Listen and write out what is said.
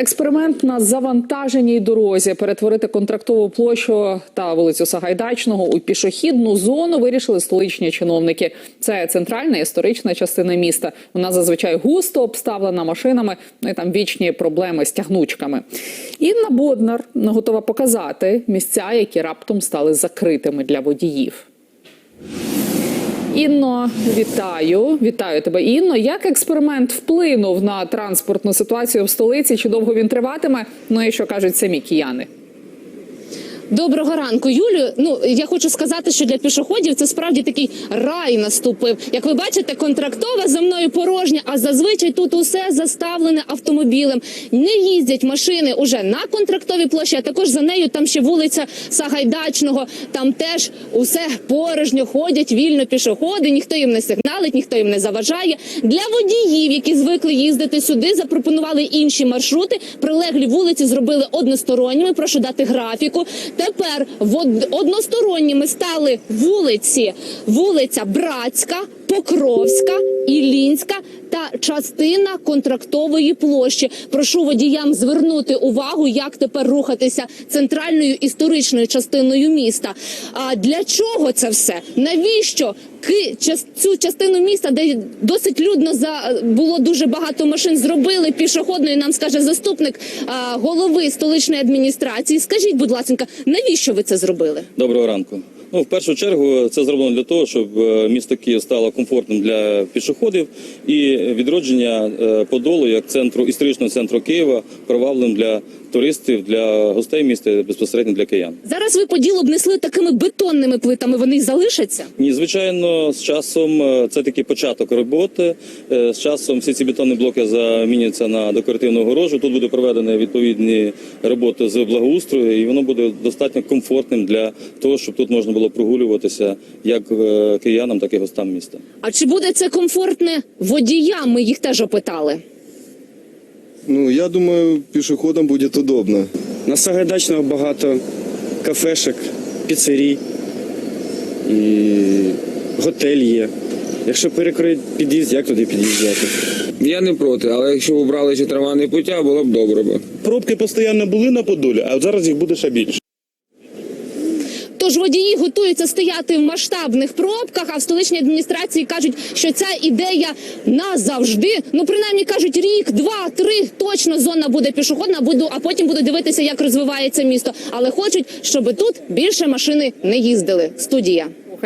Експеримент на завантаженій дорозі перетворити контрактову площу та вулицю Сагайдачного у пішохідну зону вирішили столичні чиновники. Це центральна історична частина міста. Вона зазвичай густо обставлена машинами. Ну і там вічні проблеми з тягнучками. Інна Боднар готова показати місця, які раптом стали закритими для водіїв. Інно, вітаю, вітаю тебе. Інно. Як експеримент вплинув на транспортну ситуацію в столиці? Чи довго він триватиме? Ну і що кажуть самі кияни? Доброго ранку, Юлію. Ну я хочу сказати, що для пішоходів це справді такий рай наступив. Як ви бачите, контрактова за мною порожня, а зазвичай тут усе заставлене автомобілем. Не їздять машини уже на контрактовій площі, а також за нею там ще вулиця Сагайдачного. Там теж усе порожньо ходять вільно пішоходи. Ніхто їм не сигналить, ніхто їм не заважає. Для водіїв, які звикли їздити сюди, запропонували інші маршрути. Прилеглі вулиці зробили односторонніми. Прошу дати графіку. Тепер односторонніми стали вулиці, вулиця Братська, Покровська, Іллінська та частина контрактової площі. Прошу водіям звернути увагу, як тепер рухатися центральною історичною частиною міста. А для чого це все? Навіщо цю частину міста, де досить людно за було дуже багато машин, зробили пішохідною? Нам скаже заступник голови столичної адміністрації. Скажіть, будь ласка, навіщо ви це зробили? Доброго ранку. Ну, в першу чергу, це зроблено для того, щоб е, місто Київ стало комфортним для пішоходів і відродження е, Подолу як центру історичного центру Києва привабливим для туристів, для гостей міста, безпосередньо для киян. Зараз ви поділ обнесли такими бетонними плитами. Вони залишаться. Ні, звичайно, з часом е, це такий початок роботи. Е, З часом всі ці бетонні блоки заміняться на декоративну огорожу. Тут буде проведені відповідні роботи з благоустрою, і воно буде достатньо комфортним для того, щоб тут можна було прогулюватися як е, киянам, так і гостям міста. А чи буде це комфортне водіям? Ми їх теж опитали. Ну, я думаю, пішоходам буде удобно. На Сагайдачного багато кафешок, піцерій і готель є. Якщо перекрити під'їзд, як туди під'їжджати? Я не проти, але якщо б обрали ще трамвайні пуття, було б добре. Пробки постійно були на Подолі, а зараз їх буде ще більше. Тож водії готуються стояти в масштабних пробках, а в столичній адміністрації кажуть, що ця ідея назавжди. Ну принаймні кажуть, рік, два, три точно зона буде пішохідна, буду, а потім буду дивитися, як розвивається місто. Але хочуть, щоб тут більше машини не їздили. Студія.